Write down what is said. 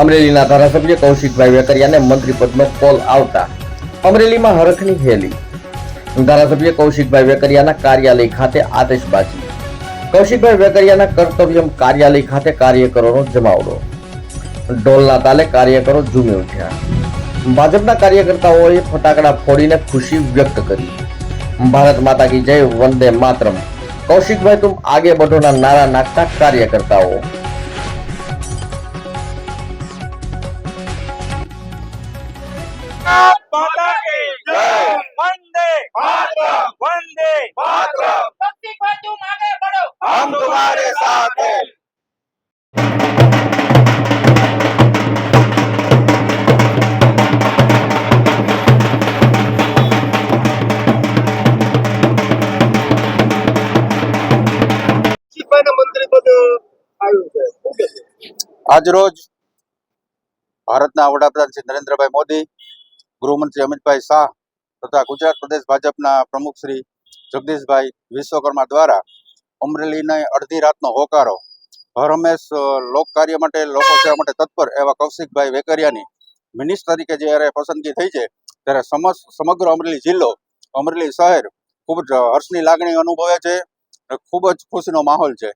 અમરેલીના ધારાસભ્ય કૌશિકભાઈ વેકરિયાને મંત્રી પદનો કોલ આવતા અમરેલીમાં હરખની હેલી ધારાસભ્ય કૌશિકભાઈ વેકરિયાના કાર્યાલય ખાતે આતશબાજી કૌશિકભાઈ વેકરિયાના કર્તવ્ય કાર્યાલય ખાતે કાર્યકરોનો જમાવડો. ઢોલના તાલે કાર્યકરો ઝૂમી ઉઠ્યા. ભાજપના કાર્યકર્તાઓએ ફટાકડા ફોડીને ખુશી વ્યક્ત કરી. ભારત માતા કી જય વંદે માતરમ. કૌશિકભાઈ તુમ આગે બઢોના નારા નાખતા કાર્યકર્તાઓ. આજ રોજ ભારતના વડાપ્રધાન શ્રી નરેન્દ્રભાઈ મોદી ગૃહમંત્રી અમિતભાઈ શાહ તથા ગુજરાત પ્રદેશ ભાજપના પ્રમુખ શ્રી જગદીશભાઈ વિશ્વકર્મા દ્વારા અમરેલીને અડધી રાતનો હોકારો. હર હંમેશ લોકકાર્ય લોક કાર્ય માટે, લોકો સેવા માટે તત્પર એવા કૌશિકભાઈ વેકરિયાની મિનિસ્ટર તરીકે જ્યારે પસંદગી થઈ છે, ત્યારે સમગ્ર અમરેલી જિલ્લો, અમરેલી શહેર ખૂબ જ હર્ષની લાગણી અનુભવે છે ખૂબ જ ખુશીનો માહોલ છે.